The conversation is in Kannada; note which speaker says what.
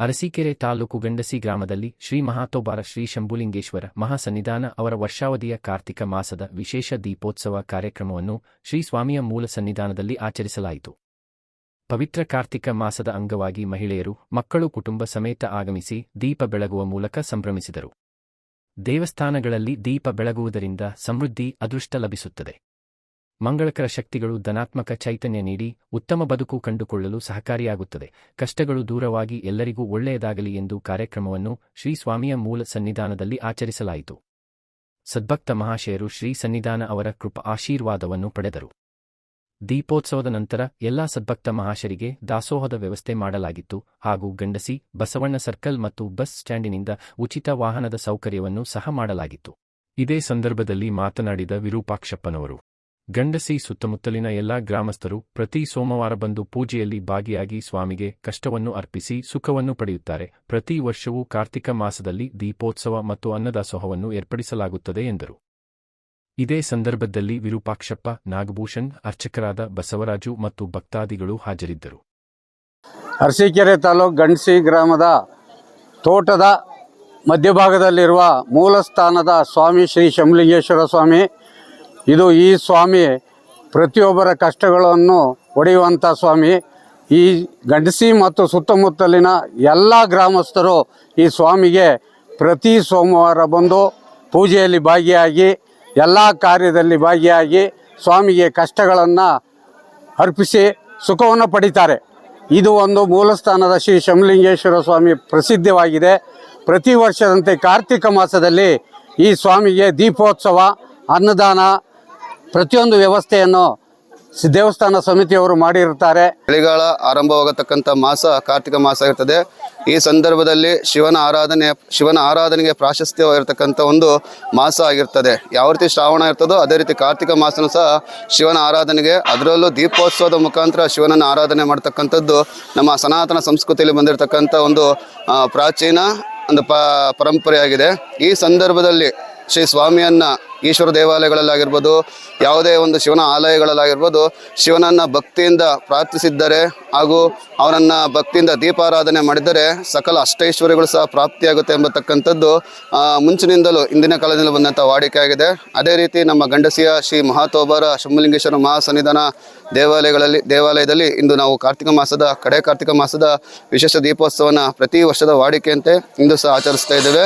Speaker 1: ಅರಸೀಕೆರೆ ತಾಲೂಕು ಗಂಡಸಿ ಗ್ರಾಮದಲ್ಲಿ ಶ್ರೀ ಮಹಾತೋಬಾರ ಶ್ರೀ ಶಂಭುಲಿಂಗೇಶ್ವರ ಮಹಾಸನ್ನಿಧಾನ ಅವರ ವರ್ಷಾವಧಿಯ ಕಾರ್ತಿಕ ಮಾಸದ ವಿಶೇಷ ದೀಪೋತ್ಸವ ಕಾರ್ಯಕ್ರಮವನ್ನು ಶ್ರೀ ಸ್ವಾಮಿಯ ಮೂಲ ಸನ್ನಿಧಾನದಲ್ಲಿ ಆಚರಿಸಲಾಯಿತು. ಪವಿತ್ರ ಕಾರ್ತಿಕ ಮಾಸದ ಅಂಗವಾಗಿ ಮಹಿಳೆಯರು, ಮಕ್ಕಳು ಕುಟುಂಬ ಸಮೇತ ಆಗಮಿಸಿ ದೀಪ ಬೆಳಗುವ ಮೂಲಕ ಸಂಭ್ರಮಿಸಿದರು. ದೇವಸ್ಥಾನಗಳಲ್ಲಿ ದೀಪ ಬೆಳಗುವುದರಿಂದ ಸಮೃದ್ಧಿ, ಅದೃಷ್ಟ ಲಭಿಸುತ್ತದೆ. ಮಂಗಳಕರ ಶಕ್ತಿಗಳು ಧನಾತ್ಮಕ ಚೈತನ್ಯ ನೀಡಿ ಉತ್ತಮ ಬದುಕು ಕಂಡುಕೊಳ್ಳಲು ಸಹಕಾರಿಯಾಗುತ್ತದೆ. ಕಷ್ಟಗಳು ದೂರವಾಗಿ ಎಲ್ಲರಿಗೂ ಒಳ್ಳೆಯದಾಗಲಿ ಎಂದು ಕಾರ್ಯಕ್ರಮವನ್ನು ಶ್ರೀ ಸ್ವಾಮಿಯ ಮೂಲ ಸನ್ನಿಧಾನದಲ್ಲಿ ಆಚರಿಸಲಾಯಿತು. ಸದ್ಭಕ್ತ ಮಹಾಶಯರು ಶ್ರೀ ಸನ್ನಿಧಾನ ಅವರ ಕೃಪ ಆಶೀರ್ವಾದವನ್ನು ಪಡೆದರು. ದೀಪೋತ್ಸವದ ನಂತರ ಎಲ್ಲಾ ಸದ್ಭಕ್ತ ಮಹಾಶರಿಗೆ ದಾಸೋಹದ ವ್ಯವಸ್ಥೆ ಮಾಡಲಾಗಿತ್ತು ಹಾಗೂ ಗಂಡಸಿ, ಬಸವಣ್ಣ ಸರ್ಕಲ್ ಮತ್ತು ಬಸ್ ಸ್ಟ್ಯಾಂಡಿನಿಂದ ಉಚಿತ ವಾಹನದ ಸೌಕರ್ಯವನ್ನು ಸಹ ಮಾಡಲಾಗಿತ್ತು. ಇದೇ ಸಂದರ್ಭದಲ್ಲಿ ಮಾತನಾಡಿದ ವಿರೂಪಾಕ್ಷಪ್ಪನವರು. ಗಂಡಸಿ ಸುತ್ತಮುತ್ತಲಿನ ಎಲ್ಲಾ ಗ್ರಾಮಸ್ಥರು ಪ್ರತಿ ಸೋಮವಾರ ಬಂದು ಪೂಜೆಯಲ್ಲಿ ಭಾಗಿಯಾಗಿ ಸ್ವಾಮಿಗೆ ಕಷ್ಟವನ್ನು ಅರ್ಪಿಸಿ ಸುಖವನ್ನು ಪಡೆಯುತ್ತಾರೆ. ಪ್ರತಿ ವರ್ಷವೂ ಕಾರ್ತಿಕ ಮಾಸದಲ್ಲಿ ದೀಪೋತ್ಸವ ಮತ್ತು ಅನ್ನದಾಸೋಹವನ್ನು ಏರ್ಪಡಿಸಲಾಗುತ್ತದೆ ಎಂದರು. ಇದೇ ಸಂದರ್ಭದಲ್ಲಿ ವಿರೂಪಾಕ್ಷಪ್ಪ, ನಾಗಭೂಷಣ್, ಅರ್ಚಕರಾದ ಬಸವರಾಜು ಮತ್ತು ಭಕ್ತಾದಿಗಳು ಹಾಜರಿದ್ದರು.
Speaker 2: ಅರಸೀಕೆರೆ ತಾಲೂಕು ಗಂಡಸಿ ಗ್ರಾಮದ ತೋಟದ ಮಧ್ಯಭಾಗದಲ್ಲಿರುವ ಮೂಲಸ್ಥಾನದ ಸ್ವಾಮಿ ಶ್ರೀ ಶಂಲಿಂಗೇಶ್ವರ ಸ್ವಾಮಿ ಇದು ಈ ಸ್ವಾಮಿ ಪ್ರತಿಯೊಬ್ಬರ ಕಷ್ಟಗಳನ್ನು ಒಡೆಯುವಂಥ ಸ್ವಾಮಿ. ಈ ಗಂಡಸಿ ಮತ್ತು ಸುತ್ತಮುತ್ತಲಿನ ಎಲ್ಲ ಗ್ರಾಮಸ್ಥರು ಈ ಸ್ವಾಮಿಗೆ ಪ್ರತಿ ಸೋಮವಾರ ಬಂದು ಪೂಜೆಯಲ್ಲಿ ಭಾಗಿಯಾಗಿ, ಎಲ್ಲ ಕಾರ್ಯದಲ್ಲಿ ಭಾಗಿಯಾಗಿ ಸ್ವಾಮಿಗೆ ಕಷ್ಟಗಳನ್ನು ಅರ್ಪಿಸಿ ಸುಖವನ್ನು ಪಡಿತಾರೆ. ಇದು ಒಂದು ಮೂಲಸ್ಥಾನದ ಶ್ರೀ ಶಮಲಿಂಗೇಶ್ವರ ಸ್ವಾಮಿ ಪ್ರಸಿದ್ಧವಾಗಿದೆ. ಪ್ರತಿ ವರ್ಷದಂತೆ ಕಾರ್ತಿಕ ಮಾಸದಲ್ಲಿ ಈ ಸ್ವಾಮಿಗೆ ದೀಪೋತ್ಸವ, ಅನ್ನದಾನ ಪ್ರತಿಯೊಂದು ವ್ಯವಸ್ಥೆಯನ್ನು ದೇವಸ್ಥಾನ ಸಮಿತಿಯವರು ಮಾಡಿರುತ್ತಾರೆ.
Speaker 3: ಚಳಿಗಾಲ ಆರಂಭವಾಗತಕ್ಕಂಥ ಮಾಸ, ಕಾರ್ತಿಕ ಮಾಸ ಇರ್ತದೆ. ಈ ಸಂದರ್ಭದಲ್ಲಿ ಶಿವನ ಆರಾಧನೆ, ಶಿವನ ಆರಾಧನೆಗೆ ಪ್ರಾಶಸ್ತ್ಯವಾಗಿರ್ತಕ್ಕಂಥ ಒಂದು ಮಾಸ ಆಗಿರ್ತದೆ. ಯಾವ ರೀತಿ ಶ್ರಾವಣ ಇರ್ತದೋ ಅದೇ ರೀತಿ ಕಾರ್ತಿಕ ಮಾಸನೂ ಸಹ ಶಿವನ ಆರಾಧನೆಗೆ, ಅದರಲ್ಲೂ ದೀಪೋತ್ಸವದ ಮುಖಾಂತರ ಶಿವನನ್ನು ಆರಾಧನೆ ಮಾಡ್ತಕ್ಕಂಥದ್ದು ನಮ್ಮ ಸನಾತನ ಸಂಸ್ಕೃತಿಯಲ್ಲಿ ಬಂದಿರತಕ್ಕಂಥ ಒಂದು ಪ್ರಾಚೀನ ಒಂದು ಪರಂಪರೆಯಾಗಿದೆ. ಈ ಸಂದರ್ಭದಲ್ಲಿ ಶ್ರೀ ಸ್ವಾಮಿಯನ್ನ ಈಶ್ವರ ದೇವಾಲಯಗಳಲ್ಲಾಗಿರ್ಬೋದು, ಯಾವುದೇ ಒಂದು ಶಿವನ ಆಲಯಗಳಲ್ಲಾಗಿರ್ಬೋದು, ಶಿವನನ್ನ ಭಕ್ತಿಯಿಂದ ಪ್ರಾರ್ಥಿಸಿದ್ದರೆ ಹಾಗೂ ಅವನನ್ನ ಭಕ್ತಿಯಿಂದ ದೀಪಾರಾಧನೆ ಮಾಡಿದರೆ ಸಕಲ ಅಷ್ಟೈಶ್ವರ್ಯಗಳು ಸಹ ಪ್ರಾಪ್ತಿಯಾಗುತ್ತೆ ಎಂಬತಕ್ಕಂಥದ್ದು ಮುಂಚಿನಿಂದಲೂ ಇಂದಿನ ಕಾಲದಿಂದ ಬಂದಂಥ ವಾಡಿಕೆ ಆಗಿದೆ ಅದೇ ರೀತಿ ನಮ್ಮ ಗಂಡಸಿಯ ಶ್ರೀ ಮಹಾತೋಬರ ಶಂಭುಲಿಂಗೇಶ್ವರ ಮಹಾಸನ್ನಿಧಾನ ದೇವಾಲಯಗಳಲ್ಲಿ, ದೇವಾಲಯದಲ್ಲಿ ಇಂದು ನಾವು ಕಾರ್ತಿಕ ಮಾಸದ, ಕಡೆ ಕಾರ್ತಿಕ ಮಾಸದ ವಿಶೇಷ ದೀಪೋತ್ಸವನ ಪ್ರತಿ ವರ್ಷದ ವಾಡಿಕೆಯಂತೆ ಇಂದು ಸಹ ಆಚರಿಸ್ತಾ ಇದ್ದೇವೆ.